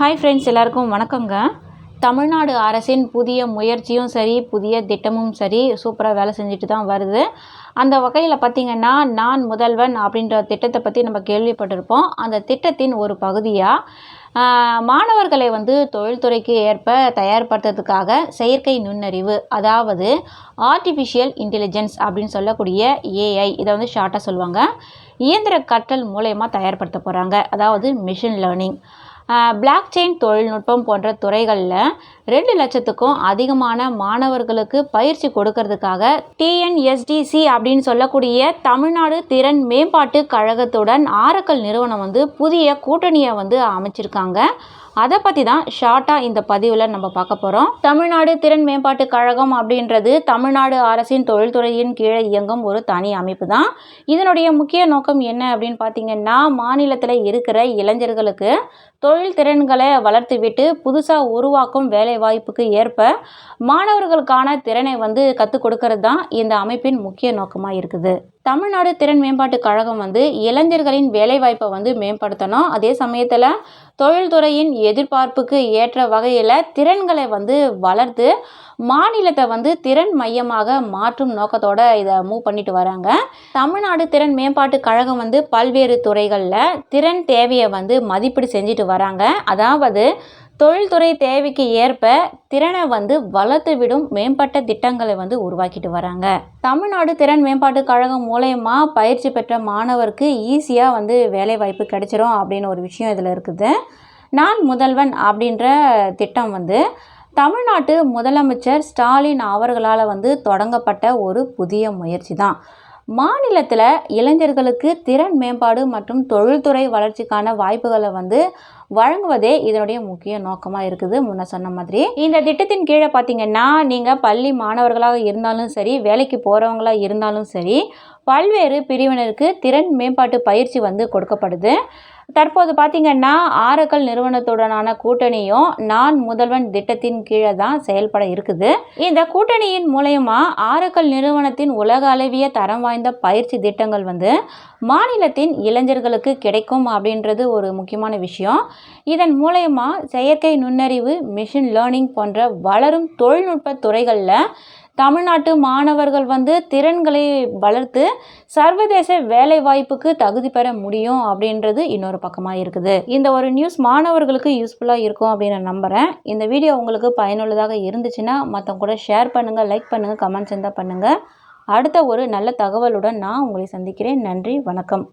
Hi friends எல்லாருக்கும் வணக்கங்க. தமிழ்நாடு அரசின் புதிய முயற்சியும் சரி புதிய திட்டமும் சரி சூப்பராக வேலை செஞ்சுட்டு தான் வருது. அந்த வகையில் பார்த்திங்கன்னா நான் முதல்வன் அப்படின்ற திட்டத்தை பற்றி நம்ம கேள்விப்பட்டிருப்போம். அந்த திட்டத்தின் ஒரு பகுதியாக மாணவர்களை வந்து தொழில்துறைக்கு ஏற்ப தயார்படுத்துறதுக்காக செயற்கை நுண்ணறிவு அதாவது ஆர்டிஃபிஷியல் இன்டெலிஜென்ஸ் அப்படின்னு சொல்லக்கூடிய ஏஐ இதை வந்து ஷார்ட்டாக சொல்லுவாங்க. இயந்திர கற்றல் மூலயமா தயார்படுத்த போகிறாங்க அதாவது மிஷின் லேர்னிங் பிளாக் செயின் தொழில்நுட்பம் போன்ற துறைகளில் ரெண்டு லட்சத்துக்கும் அதிகமான மாணவர்களுக்கு பயிற்சி கொடுக்கறதுக்காக டிஎன்எஸ்டிசி அப்படின்னு சொல்லக்கூடிய தமிழ்நாடு திறன் மேம்பாட்டு கழகத்துடன் ஆரக்கல் நிறுவனம் வந்து புதிய கூட்டணியை வந்து அமைச்சிருக்காங்க. அதை பற்றி தான் ஷார்ட்டாக இந்த பதிவில் நம்ம பார்க்க போகிறோம் தமிழ்நாடு திறன் மேம்பாட்டு கழகம் அப்படின்றது தமிழ்நாடு அரசின் தொழில்துறையின் கீழே இயங்கும் ஒரு தனி அமைப்பு தான். இதனுடைய முக்கிய நோக்கம் என்ன அப்படின்னு பார்த்தீங்கன்னா மாநிலத்தில் இருக்கிற இளைஞர்களுக்கு தொழில் திறன்களை வளர்த்துவிட்டு புதுசாக உருவாக்கும் வேலைவாய்ப்புக்கு ஏற்ப மாணவர்களுக்கான திறனை வந்து கற்றுக் கொடுக்கறது தான் இந்த அமைப்பின் முக்கிய நோக்கமாக இருக்குது. தமிழ்நாடு திறன் மேம்பாட்டு கழகம் வந்து இளைஞர்களின் வேலைவாய்ப்பை வந்து மேம்படுத்தணும். அதே சமயத்தில் தொழில்துறையின் எதிர்பார்ப்புக்கு ஏற்ற வகையில் திறன்களை வந்து வளர்த்து மாநிலத்தை வந்து திறன் மையமாக மாற்றும் நோக்கத்தோடு இதை மூவ் பண்ணிட்டு வராங்க. தமிழ்நாடு திறன் மேம்பாட்டு கழகம் வந்து பல்வேறு துறைகளில் திறன் தேவையை வந்து மதிப்பீடு செஞ்சுட்டு வராங்க. அதாவது தொழில்துறை தேவைக்கு ஏற்ப திறனை வந்து வளர்த்து விடும் மேம்பட்ட திட்டங்களை வந்து உருவாக்கிட்டு வராங்க. தமிழ்நாடு திறன் மேம்பாட்டு கழகம் மூலயமா பயிற்சி பெற்ற மாணவருக்கு ஈஸியாக வந்து வேலைவாய்ப்பு கிடைச்சிரும் அப்படின்னு ஒரு விஷயம் இதில் இருக்குது. நான் முதல்வன் அப்படின்ற திட்டம் வந்து தமிழ்நாட்டு முதலமைச்சர் ஸ்டாலின் அவர்களால் வந்து தொடங்கப்பட்ட ஒரு புதிய முயற்சி தான். மாநிலத்தில் இளைஞர்களுக்கு திறன் மேம்பாடு மற்றும் தொழில்துறை வளர்ச்சிக்கான வாய்ப்புகளை வந்து வழங்குவதே இதனுடைய முக்கிய நோக்கமாக இருக்குது. முன்ன சொன்ன மாதிரி இந்த திட்டத்தின் கீழே பார்த்தீங்கன்னா நீங்கள் பள்ளி மாணவர்களாக இருந்தாலும் சரி வேலைக்கு போகிறவங்களாக இருந்தாலும் சரி பல்வேறு பிரிவினருக்கு திறன் மேம்பாட்டு பயிற்சி வந்து கொடுக்கப்படுது. தற்போது பார்த்திங்கன்னா ஆரக்கல் நிறுவனத்துடனான கூட்டணியும் நான் முதல்வன் திட்டத்தின் கீழே தான் செயல்பட இருக்குது. இந்த கூட்டணியின் மூலயமா ஆரக்கல் நிறுவனத்தின் உலக அளவிய தரம் வாய்ந்த பயிற்சி திட்டங்கள் வந்து மாநிலத்தின் இளைஞர்களுக்கு கிடைக்கும் அப்படின்றது ஒரு முக்கியமான விஷயம். இதன் மூலயமா செயற்கை நுண்ணறிவு மிஷின் லேர்னிங் போன்ற வளரும் தொழில்நுட்ப துறைகளில் தமிழ்நாட்டு மாணவர்கள் வந்து திறன்களை வளர்த்து சர்வதேச வேலை வாய்ப்புக்கு தகுதி பெற முடியும் அப்படின்றது இன்னொரு பக்கமாக இருக்குது. இந்த ஒரு நியூஸ் மாணவர்களுக்கு யூஸ்ஃபுல்லாக இருக்கும் அப்படின்னு நான் நம்புகிறேன் இந்த வீடியோ உங்களுக்கு பயனுள்ளதாக இருந்துச்சுன்னா மற்றவங்க கூட ஷேர் பண்ணுங்கள் லைக் பண்ணுங்கள் கமெண்ட்ஸ் இருந்தால் பண்ணுங்கள் அடுத்த ஒரு நல்ல தகவலுடன் நான் உங்களை சந்திக்கிறேன். நன்றி வணக்கம்.